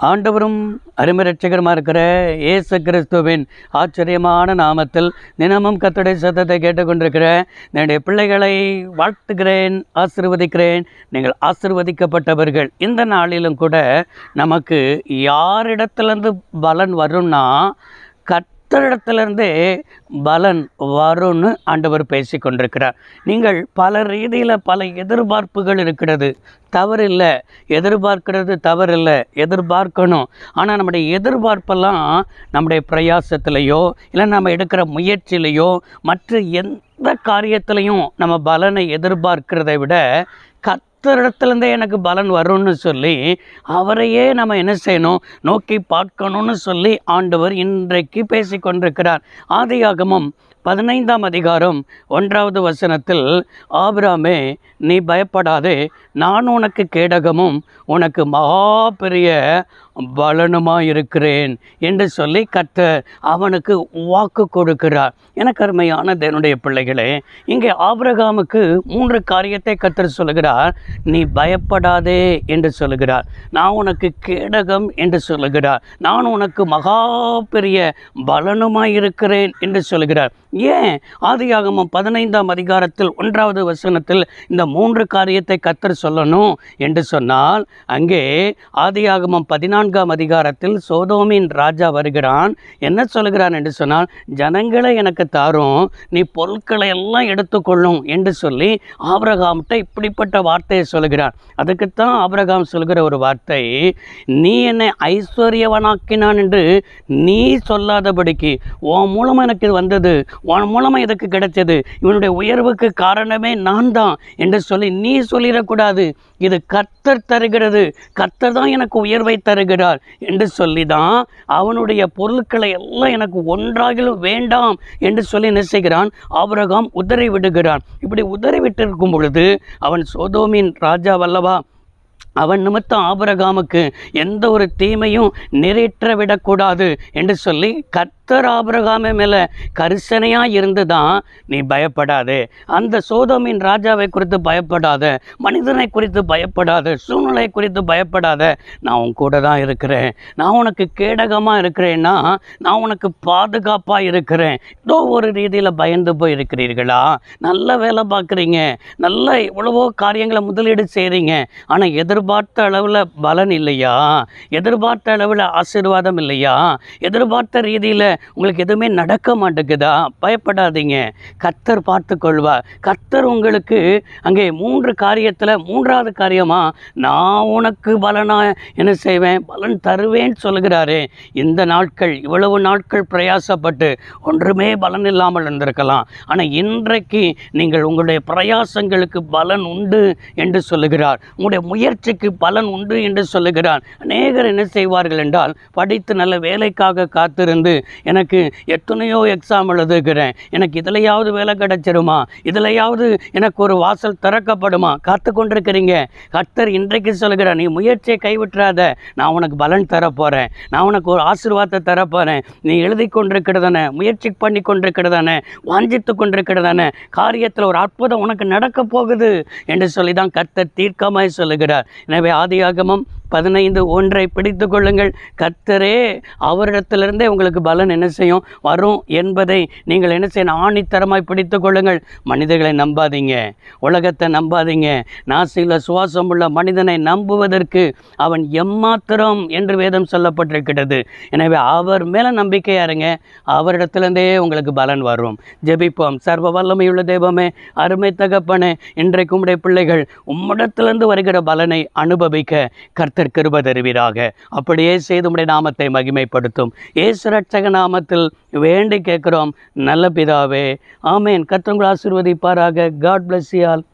ஆண்டவரும் அருமரட்சகரமாக இருக்கிற இயேசு கிறிஸ்துவின் ஆச்சரியமான நாமத்தில் தினமும் கத்துடை சத்தத்தை கேட்டுக்கொண்டிருக்கிற என்னுடைய பிள்ளைகளை வாழ்த்துகிறேன் ஆசிர்வதிக்கிறேன். நீங்கள் ஆசிர்வதிக்கப்பட்டவர்கள். இந்த நாளிலும் கூட நமக்கு யாரிடத்துலேருந்து பலன் வரும்னா கத்தரிடத்துலேருந்தே பலன் வரும்னு ஆண்டவர் பேசி கொண்டிருக்கிறார் நீங்கள் பல ரீதியில் பல எதிர்பார்ப்புகள் இருக்கிறது. தவறில்லை. எதிர்பார்க்கிறது தவறில்லை. எதிர்பார்க்கணும். ஆனால் நம்முடைய எதிர்பார்ப்பெல்லாம் நம்முடைய பிரயாசத்திலையோ இல்லை நம்ம எடுக்கிற முயற்சியிலையோ மற்ற எந்த காரியத்திலையும் நம்ம பலனை எதிர்பார்க்கிறதை விட கர்த்தரிடத்துலேருந்தே எனக்கு பலன் வரும்னு சொல்லி அவரையே நம்ம என்ன செய்யணும்? நோக்கி பார்க்கணும்னு சொல்லி ஆண்டவர் இன்றைக்கு பேசி கொண்டிருக்கிறார் ஆதியாகமும் பதினைந்தாம் அதிகாரம் ஒன்றாவது வசனத்தில் ஆபிராமே நீ பயப்படாதே நான் உனக்கு கேடகமும் உனக்கு மகா பெரிய பலனுமாக இருக்கிறேன் என்று சொல்லி கத்த அவனுக்கு வாக்கு கொடுக்கிறார். எனக்கு அருமையான தேவனுடைய பிள்ளைகளே இங்கே ஆபிரகாமுக்கு மூன்று காரியத்தை கத்தர் சொல்லுகிறார். நீ பயப்படாதே என்று சொல்லுகிறார். நான் உனக்கு கேடகம் என்று சொல்லுகிறார். நான் உனக்கு மகா பெரிய பலனுமாய் இருக்கிறேன் என்று சொல்லுகிறார். ஏன்? ஆதியாகமம் பதினைந்தாம் அதிகாரத்தில் ஒன்றாவது வசனத்தில் இந்த மூன்று காரியத்தை கத்தர் சொல்லணும் என்று சொன்னால் அங்கே ஆதியாகமம் பதினான்காம் அதிகாரத்தில் சோதோமின் ராஜா வருகிறான். என்ன சொல்லுகிறான் என்று சொன்னால் ஜனங்களை எனக்கு தாரும் நீ பொருட்களை எல்லாம் எடுத்துக்கொள்ளும் என்று சொல்லி ஆபரகாம்கிட்ட இப்படிப்பட்ட வார்த்தையை சொல்கிறான். அதுக்குத்தான் ஆபரகாம் சொல்கிற ஒரு வார்த்தை நீ என்னை ஐஸ்வர்யவனாக்கினான் என்று நீ சொல்லாதபடிக்கு உன் மூலமாக எனக்கு வந்தது உன் மூலமாக இதுக்கு கிடைச்சது? இவனுடைய உயர்வுக்கு காரணமே நான் தான் என்று சொல்லி நீ சொல்லிடக்கூடாது. இது கர்த்தர் தருகிறது. கர்த்தர் தான் எனக்கு உயர்வை தருகிறார் என்று சொல்லி தான் அவனுடைய பொருட்களை எல்லாம் எனக்கு ஒன்றாகிலும் வேண்டாம் என்று சொல்லி என்ன செய்கிறான்? ஆபிரகாம் உதறி விடுகிறான். இப்படி உதறி விட்டிருக்கும் பொழுது அவன் சோதோமின் ராஜா வல்லவா அவன் நிமித்தம் ஆபரகாமுக்கு எந்த ஒரு தீமையும் நிறைவேற்ற விடக்கூடாது என்று சொல்லி கத் கர்த்தர் ஆபிரகாமே மேலே கரிசனையாக இருந்து தான் நீ பயப்படாதே. அந்த சோதோமின் ராஜாவை குறித்து பயப்படாத. மனிதனை குறித்து பயப்படாத. சூழ்நிலை குறித்து பயப்படாத. நான் உன் கூட தான் இருக்கிறேன். நான் உனக்கு கேடகமாக இருக்கிறேன்னா நான் உனக்கு பாதுகாப்பாக இருக்கிறேன். ஏதோ ஒரு ரீதியில் பயந்து போய் இருக்கிறீர்களா நல்ல வேலை பார்க்குறீங்க. நல்ல எவ்வளவோ காரியங்களை முதலீடு செய்கிறீங்க ஆனால் எதிர்பார்த்த அளவில் பலன் இல்லையா? எதிர்பார்த்த அளவில் ஆசீர்வாதம் இல்லையா? எதிர்பார்த்த ரீதியில் உங்களுக்கு எதுவுமே நடக்க மாட்டேங்குதா? பயப்படாதீங்க. கத்தர் பார்த்து கொள்வார் கத்தர் உங்களுக்கு அங்கே மூன்று காரியத்தில் மூன்றாவது காரியமாக நான் உனக்கு பலனாக என்ன செய்வேன்? பலன் தருவேன்னு சொல்லுகிறாரே. இந்த நாட்கள் இவ்வளவு நாட்கள் பிரயாசப்பட்டு ஒன்றுமே பலன் இல்லாமல் இருந்திருக்கலாம். ஆனால் இன்றைக்கு நீங்கள் உங்களுடைய பிரயாசங்களுக்கு பலன் உண்டு என்று சொல்லுகிறார். உங்களுடைய முயற்சிக்கு பலன் உண்டு என்று சொல்லுகிறார். அநேகர் என்ன செய்வார்கள் என்றால் படித்து நல்ல வேலைக்காக காத்திருந்து எனக்கு எத்தனையோ எக்ஸாம் எழுதுகிறேன். எனக்கு இதிலையாவது வேலை கிடைச்சிருமா? இதிலையாவது எனக்கு ஒரு வாசல் திறக்கப்படுமா? காத்து கொண்டிருக்கிறீங்க. கர்த்தர் இன்றைக்கு சொல்கிற நீ முயற்சியை கைவிட்டுறாத. நான் உனக்கு பலன் தரப்போகிறேன் நான் உனக்கு ஒரு ஆசீர்வாதத்தை தரப்போகிறேன் நீ எழுதி கொண்டிருக்கிறதானே முயற்சி பண்ணி கொண்டிருக்கிறதானே வாஞ்சித்து கொண்டிருக்கிறதானே காரியத்தில் ஒரு அற்புதம் உனக்கு நடக்க போகுது. என்று சொல்லி தான் கர்த்தர் தீர்க்கமாய் சொல்லுகிறார். எனவே ஆதியாகமம் பதினைந்து ஒன்றை பிடித்து கொள்ளுங்கள். கர்த்தரே அவரிடத்திலிருந்தே உங்களுக்கு பலன் என்ன செய்யும்? வரும் என்பதை நீங்கள் என்ன செய்யணும் ஆணித்தரமாய் பிடித்து கொள்ளுங்கள். மனிதர்களை நம்பாதீங்க. உலகத்தை நம்பாதீங்க. நாசியில் சுவாசம் உள்ள மனிதனை நம்புவதற்கு அவன் எம்மாத்திரம் என்று வேதம் சொல்லப்பட்டிருக்கிறது. எனவே அவர் மேலே நம்பிக்கையா இருங்க அவரிடத்திலிருந்தே உங்களுக்கு பலன் வரும். ஜெபிப்போம். சர்வ வல்லமையுள்ள தெய்வமே அருமை தகப்பனே இன்றைக்கு உடைய பிள்ளைகள் உம்மிடத்திலிருந்து வருகிற பலனை அனுபவிக்க கர்த்தர் கிருப தருவீராக. அப்படியே செய்து உடைய நாமத்தை மகிமைப்படுத்தும். ஏசு ரட்சக நாமத்தில் வேண்டி கேட்கிறோம். நல்ல பிதாவே ஆமேன். கர்த்தங்கள் ஆசீர்வதிப்பாராக. காட் பிளஸ் யால்